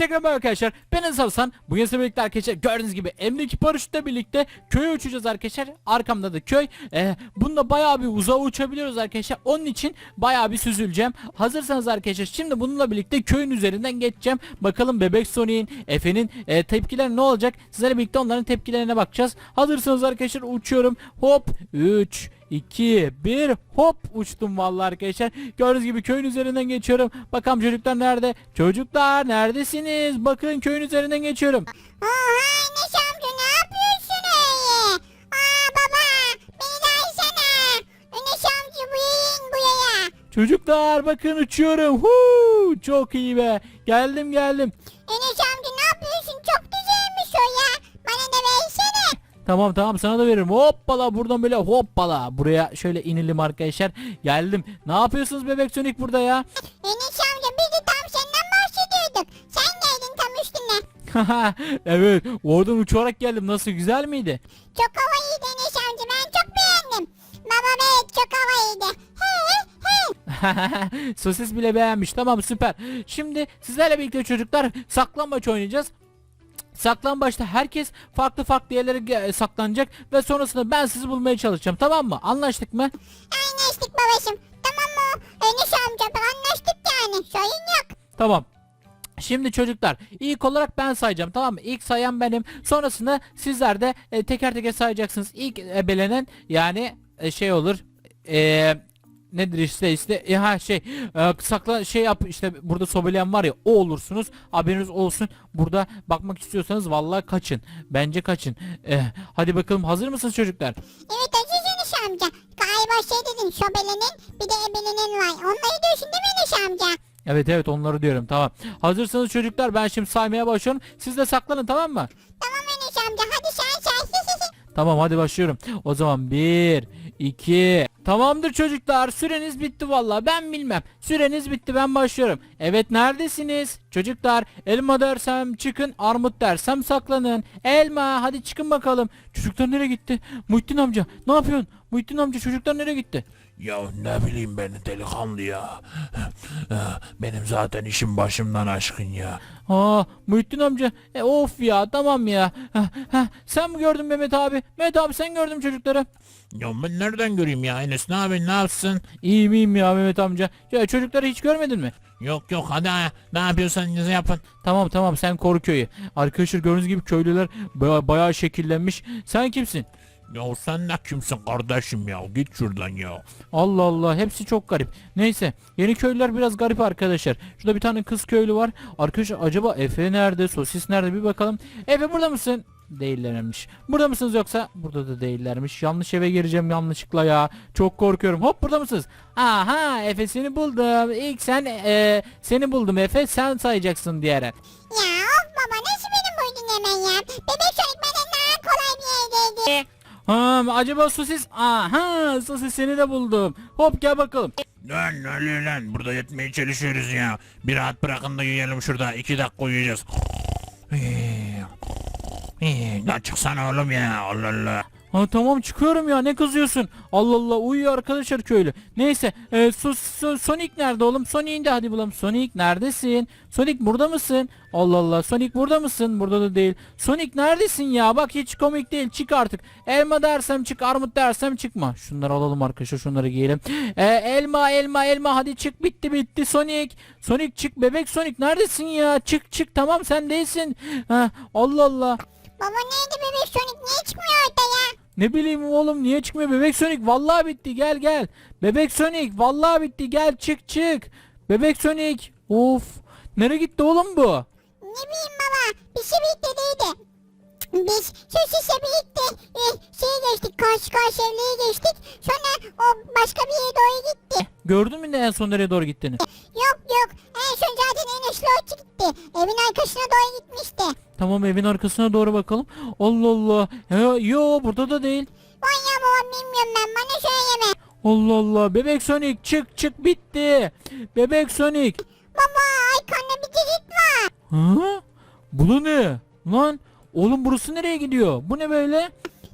Merhaba arkadaşlar. Ben Enes. Bugün sizinle birlikte arkadaşlar gördüğünüz gibi elimdeki paraşütle birlikte köye uçacağız arkadaşlar. Arkamda da köy. Ee, bunda bayağı bir uzağa uçabiliyoruz arkadaşlar. Onun için bayağı bir süzüleceğim. Hazırsanız arkadaşlar şimdi bununla birlikte köyün üzerinden geçeceğim. Bakalım Bebek Sonic'in, Efe'nin e, tepkileri ne olacak? Sizlerle birlikte onların tepkilerine bakacağız. Hazırsanız arkadaşlar uçuyorum. Hop 3 2 1 hop uçtum vallahi arkadaşlar. Gördüğünüz gibi köyün üzerinden geçiyorum. Bakalım çocuklar nerede? Çocuklar neredesiniz? Bakın köyün üzerinden geçiyorum. Oha Enes amca ne yapıyorsun öyle? Aa baba beni de alsana. Enes amca buraya in buraya. Çocuklar bakın uçuyorum. Huu, çok iyi be. Geldim geldim. Tamam tamam sana da veririm. Hoppala buradan böyle hoppala. Buraya şöyle inelim arkadaşlar. Geldim. Ne yapıyorsunuz bebek Sonic burada ya? Enes amca biz de tam senden bahsediyorduk. Sen geldin tam üstüne. evet oradan uçarak geldim. Nasıl güzel miydi? Çok havalıydı Enes amca ben çok beğendim. Baba evet çok havalıydı. He he. Sosis bile beğenmiş. Tamam süper. Şimdi sizlerle birlikte çocuklar saklambaç oynayacağız. Saklambaçta herkes farklı farklı yerlere saklanacak ve sonrasında ben sizi bulmaya çalışacağım. Tamam mı? Anlaştık mı? Anlaştık babacım. Tamam mı? Enes amca anlaştık yani. Sorun yok. Tamam. Şimdi çocuklar ilk olarak ben sayacağım tamam mı? İlk sayan benim. Sonrasında sizler de e, teker teker sayacaksınız. İlk ebelenen yani e, şey olur. E, nedir işte işte e, ha şey e, sakla şey yap işte burada sobeleyen var ya o olursunuz haberiniz olsun burada bakmak istiyorsanız vallahi kaçın bence kaçın E, hadi bakalım hazır mısınız çocuklar Evet Aziz Enes amca. Galiba şey dedin şobelenin bir de ebelenin var. Onları diyorsun değil mi Enes amca? evet evet onları diyorum tamam hazırsanız çocuklar ben şimdi saymaya başlıyorum siz de saklanın tamam mı Tamam Enes amca hadi sen say. Tamam hadi başlıyorum. O zaman 1 2 Tamamdır çocuklar. Süreniz bitti vallahi. Ben bilmem. Süreniz bitti. Ben başlıyorum. Evet neredesiniz? Çocuklar elma dersem çıkın, armut dersem saklanın. Elma hadi çıkın bakalım. Çocuklar nereye gitti? Muhittin amca ne yapıyorsun? Muhittin amca çocuklar nereye gitti? Ya ne bileyim ben delikanlı ya. Benim zaten işim başımdan aşkın ya. Aa Muhittin amca. E, of ya tamam ya. Heh, heh, sen mi gördün Mehmet abi? Mehmet abi sen gördün mü çocukları. Ya ben nereden göreyim ya Enes ne yapayım ne yapsın? İyiyim iyiyim ya Mehmet amca. Ya çocukları hiç görmedin mi? Yok yok hadi ha, ne yapıyorsanız yapın. Tamam tamam sen koru köyü. Arkadaşlar gördüğünüz gibi köylüler baya, bayağı şekillenmiş. Sen kimsin? Ya sen ne kimsin kardeşim ya git şuradan ya. Allah Allah hepsi çok garip. Neyse yeni köylüler biraz garip arkadaşlar. Şurada bir tane kız köylü var. Arkadaşlar acaba Efe nerede? Sosis nerede? Bir bakalım. Efe burada mısın? Değillermiş. Burada mısınız yoksa? Burada da değillermiş. Yanlış eve gireceğim yanlışlıkla ya. Çok korkuyorum. Hop burada mısınız? Aha Efe seni buldum. İlk sen e, seni buldum Efe. Sen sayacaksın diğer. Ya of baba nasıl benim buydun hemen ya? Bebek benden daha kolay bir yerdeydi. Ha, acaba sosis? Aha sosis seni de buldum. Hop gel bakalım. Lan ne oluyor lan burada yetmeye çalışıyoruz ya. Bir rahat bırakın da yiyelim şurada iki dakika uyuyacağız. Ya çıksana oğlum ya Allah Allah. Ha tamam çıkıyorum ya ne kızıyorsun? Allah Allah uyuyor arkadaşlar köylü. Neyse e, so- so- Sonic nerede oğlum? Sonic'i de hadi bulalım. Sonic neredesin? Sonic burada mısın? Allah Allah Sonic burada mısın? Burada da değil. Sonic neredesin ya? Bak hiç komik değil çık artık. Elma dersem çık armut dersem çıkma. Şunları alalım arkadaşlar şunları giyelim. E, elma elma elma hadi çık bitti bitti Sonic. Sonic çık bebek Sonic neredesin ya? Çık çık tamam sen değilsin. Ha, Allah Allah. Baba neydi bebek çocuk niye çıkmıyor ortaya? Ne bileyim oğlum niye çıkmıyor Bebek Sonic vallahi bitti gel gel. Bebek Sonic vallahi bitti gel çık çık. Bebek Sonic of nereye gitti oğlum bu? Ne bileyim baba bir şey birlikte değildi. Biz sosisle birlikte e, şeye geçtik karşı karşı evliye geçtik. Sonra o başka bir yere doğru gitti. Gördün mü ne en son nereye doğru gittiğini? Yok yok en son zaten Enes Lodge gitti. Evin arkasına doğru gitmişti. Tamam evin arkasına doğru bakalım. Allah Allah. Ya, yo burada da değil. Vay ya baba bilmiyorum ben bana söyleme. Allah Allah. Bebek Sonic çık çık bitti. Bebek Sonic. Baba arkanda bir delik var. Ha? Bu da ne? Lan oğlum burası nereye gidiyor? Bu ne böyle?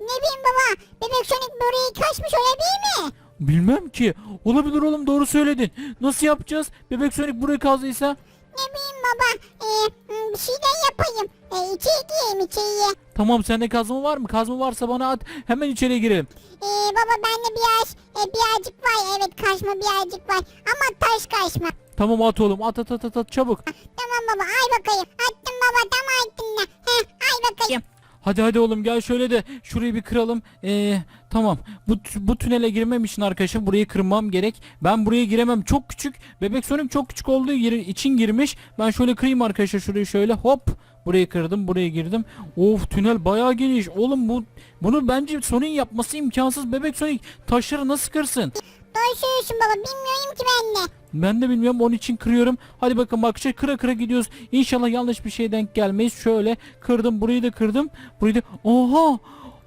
Ne bileyim baba bebek Sonic burayı kaçmış olabilir mi? Bilmem ki. Olabilir oğlum doğru söyledin. Nasıl yapacağız? Bebek Sonic burayı kazdıysa? Ne bileyim baba. Ee, bir şeyler yapayım. E, içeri gireyim içeriye. Tamam sende kazma var mı? Kazma varsa bana at. Hemen içeriye girelim. E, baba bende biraz e, birazcık var. Evet kaşma birazcık var. Ama taş kaşma. Tamam at oğlum at at at at, at çabuk. Tamam baba ay bakayım. Attım baba tam attın da. Heh, ay bakayım. Hadi hadi oğlum gel şöyle de şurayı bir kıralım. Ee, tamam. Bu bu tünele girmem için arkadaşım burayı kırmam gerek. Ben buraya giremem. Çok küçük. Bebek Sonic çok küçük olduğu için girmiş. Ben şöyle kırayım arkadaşlar şurayı şöyle hop. Burayı kırdım, buraya girdim. Of tünel bayağı geniş. Oğlum bu bunu bence Sonic'in yapması imkansız. Bebek Sonic taşları nasıl kırsın? Doğru söylüyorsun baba bilmiyorum ki ben de. Ben de bilmiyorum onun için kırıyorum. Hadi bakın bak şey kıra kıra gidiyoruz. İnşallah yanlış bir şey denk gelmeyiz. Şöyle kırdım burayı da kırdım. Burayı da oha.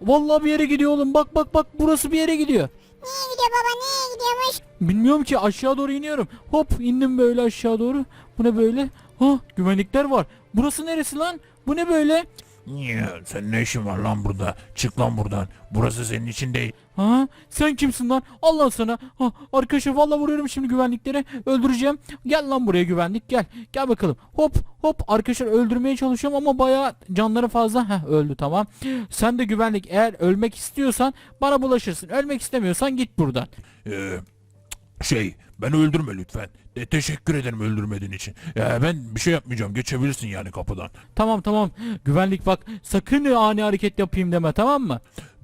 Vallahi bir yere gidiyor oğlum. Bak bak bak burası bir yere gidiyor. Niye gidiyor baba niye gidiyormuş? Bilmiyorum ki aşağı doğru iniyorum. Hop indim böyle aşağı doğru. Bu ne böyle? Ha güvenlikler var. Burası neresi lan? Bu ne böyle? Ya sen ne işin var lan burada? Çık lan buradan. Burası senin için değil. Ha sen kimsin lan? Allah sana. Ha arkadaşlar vallahi vuruyorum şimdi güvenliklere. Öldüreceğim. Gel lan buraya güvenlik gel. Gel bakalım. Hop hop arkadaşlar öldürmeye çalışıyorum ama bayağı canları fazla. Heh öldü tamam. Sen de güvenlik eğer ölmek istiyorsan bana bulaşırsın. Ölmek istemiyorsan git buradan. Ee, şey ben öldürme lütfen. De, teşekkür ederim öldürmediğin için. Ya ben bir şey yapmayacağım. Geçebilirsin yani kapıdan. Tamam tamam. Güvenlik bak sakın ani hareket yapayım deme tamam mı?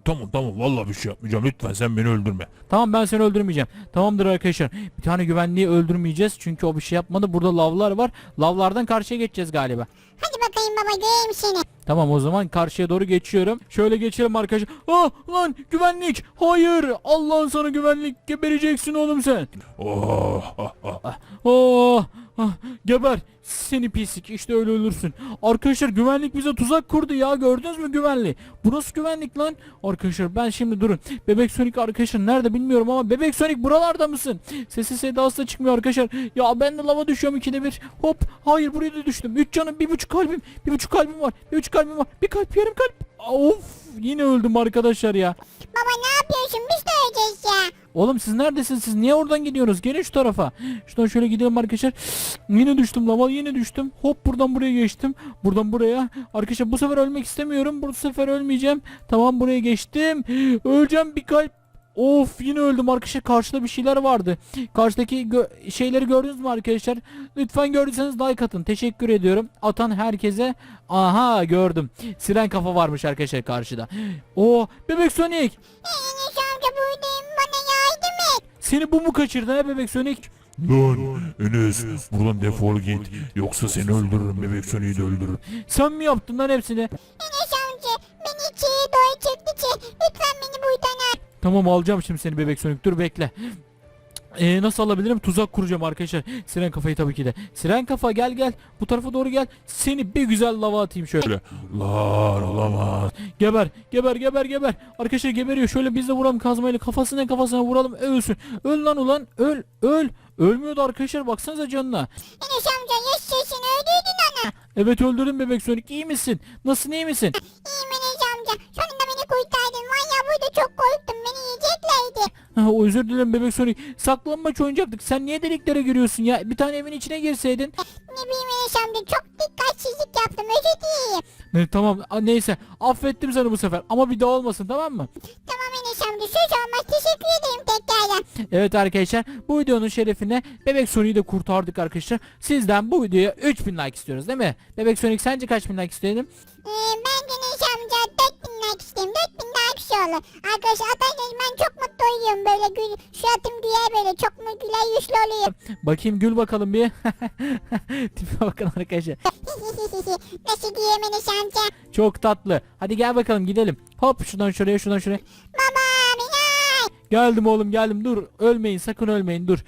Tamam tamam vallahi bir şey yapmayacağım. Lütfen sen beni öldürme. Tamam ben seni öldürmeyeceğim. Tamamdır arkadaşlar. Bir tane güvenliği öldürmeyeceğiz. Çünkü o bir şey yapmadı. Burada lavlar var. Lavlardan karşıya geçeceğiz galiba. Hadi bakayım baba göreyim seni. Tamam o zaman karşıya doğru geçiyorum. Şöyle geçelim arkadaşlar. Ah lan güvenlik. Hayır. Allah'ın sana güvenlik. Gebereceksin oğlum sen. Oh, ah, ah. Oh, ah, geber. Seni pislik işte öyle ölürsün. Arkadaşlar güvenlik bize tuzak kurdu ya gördünüz mü güvenliği? Bu nasıl güvenlik lan? Arkadaşlar ben şimdi durun. Bebek Sonic arkadaşlar nerede bilmiyorum ama Bebek Sonic buralarda mısın? Sesi sedası da çıkmıyor arkadaşlar. Ya ben de lava düşüyorum ikide bir. Hop hayır buraya da düştüm. Üç canım bir buçuk kalbim. Bir buçuk kalbim var. Bir buçuk kalbim var. Bir kalp yarım kalp. Of yine öldüm arkadaşlar ya. Baba ne yapıyorsun biz de öleceğiz ya. Oğlum siz neredesiniz siz niye oradan gidiyorsunuz gelin şu tarafa Şuradan şöyle gidelim arkadaşlar Yine düştüm lava yine düştüm Hop buradan buraya geçtim Buradan buraya Arkadaşlar bu sefer ölmek istemiyorum Bu sefer ölmeyeceğim Tamam buraya geçtim Öleceğim bir kalp Of yine öldüm arkadaşlar karşıda bir şeyler vardı Karşıdaki gö- şeyleri gördünüz mü arkadaşlar Lütfen gördüyseniz like atın teşekkür ediyorum Atan herkese Aha gördüm Siren kafa varmış arkadaşlar karşıda Oo bebek Sonic Enes amca buradayım bana yardım et. Seni bu mu kaçırdı ha bebek Sonic? Lan Enes buradan defol git. Yoksa seni öldürürüm. Bebek Sony'yi de öldürürüm. Sen mi yaptın lan hepsini? Enes amca beni içeri doğru çekti çek. Lütfen beni buradan al. Tamam alacağım şimdi seni bebek Sonic dur bekle. Ee, nasıl alabilirim? Tuzak kuracağım arkadaşlar. Siren kafayı tabii ki de. Siren kafa gel gel. Bu tarafa doğru gel. Seni bir güzel lava atayım şöyle. Lan olamaz. Geber geber geber geber. Arkadaşlar geberiyor. Şöyle biz de vuralım kazmayla. Kafasına kafasına vuralım. Ölsün. Öl lan ulan. Öl. Öl. Ölmüyordu arkadaşlar. Baksanıza canına. Enes amca yaşasın öldürdün onu. Evet öldürdüm bebek Sonic. İyi misin? Nasıl iyi misin? İyiyim Enes amca. Sonunda beni kurtardın. Var ya burada çok korktum. Yiyeceklerdi. Ha, özür dilerim bebek Sonic. Saklanmaç oynayacaktık. Sen niye deliklere giriyorsun ya? Bir tane evin içine girseydin. Ne bileyim Enes amca çok dikkatsizlik yaptım. Özür dileyim. Ne, tamam a, neyse affettim seni bu sefer ama bir daha olmasın tamam mı? Tamam Enes amca söz olmaz. Teşekkür ederim tekrardan. Evet arkadaşlar bu videonun şerefine Bebek Sonic'i de kurtardık arkadaşlar. Sizden bu videoya 3000 like istiyoruz değil mi? Bebek Sonic sence kaç bin like istedim? Ee, ben de Enes amca 4000 like istedim. 4000 like şey olur. Arkadaşlar atarsanız ben çok. Böyle gül, suratım güler böyle. Çok mu güler yüzlü oluyorum. Bakayım gül bakalım bir. Tipe bakın arkadaşlar. Nasıl diyeyim Enes amca? Çok tatlı. Hadi gel bakalım gidelim. Hop şuradan şuraya şuradan şuraya. Baba. Geldim oğlum geldim dur. Ölmeyin sakın ölmeyin dur.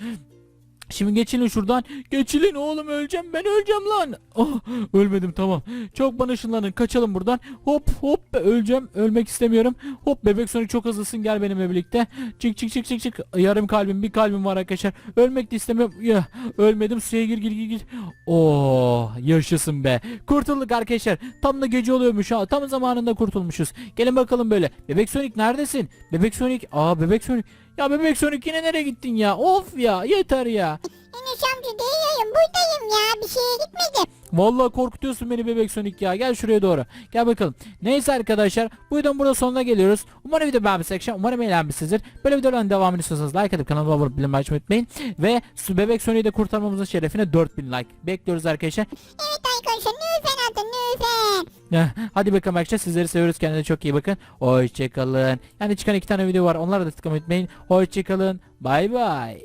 Şimdi geçilin şuradan. Geçilin oğlum öleceğim ben öleceğim lan. Oh, ölmedim tamam. Çok bana ışınlanın kaçalım buradan. Hop hop öleceğim. Ölmek istemiyorum. Hop bebek Sonic çok hızlısın gel benimle birlikte. Çık çık çık çık çık. Yarım kalbim bir kalbim var arkadaşlar. Ölmek de istemiyorum. Ya, ölmedim suya gir gir gir gir. Oh yaşasın be. Kurtulduk arkadaşlar. Tam da gece oluyormuş ha. Tam zamanında kurtulmuşuz. Gelin bakalım böyle. Bebek Sonic neredesin? Bebek Sonic. Aa bebek Sonic. Ya bebek Sonic yine nereye gittin ya? Of ya yeter ya. Enes amca değilim buradayım ya. Bir şeye gitmedim. Vallahi korkutuyorsun beni bebek Sonic ya. Gel şuraya doğru. Gel bakalım. Neyse arkadaşlar. Bu videonun burada sonuna geliyoruz. Umarım video beğenmişsinizdir. Umarım eğlenmişsinizdir. Böyle videoların devamını istiyorsanız like atıp kanalıma abone olup bildirim açmayı unutmayın. Ve bebek Sonic'i de kurtarmamızın şerefine 4000 like. Bekliyoruz arkadaşlar. Evet arkadaşlar lütfen atın lütfen. Hadi bakalım arkadaşlar sizleri seviyoruz. Kendinize çok iyi bakın. Hoşçakalın. Yani çıkan iki tane video var. Onlara da tıklamayı unutmayın. Hoşçakalın. Bay bay.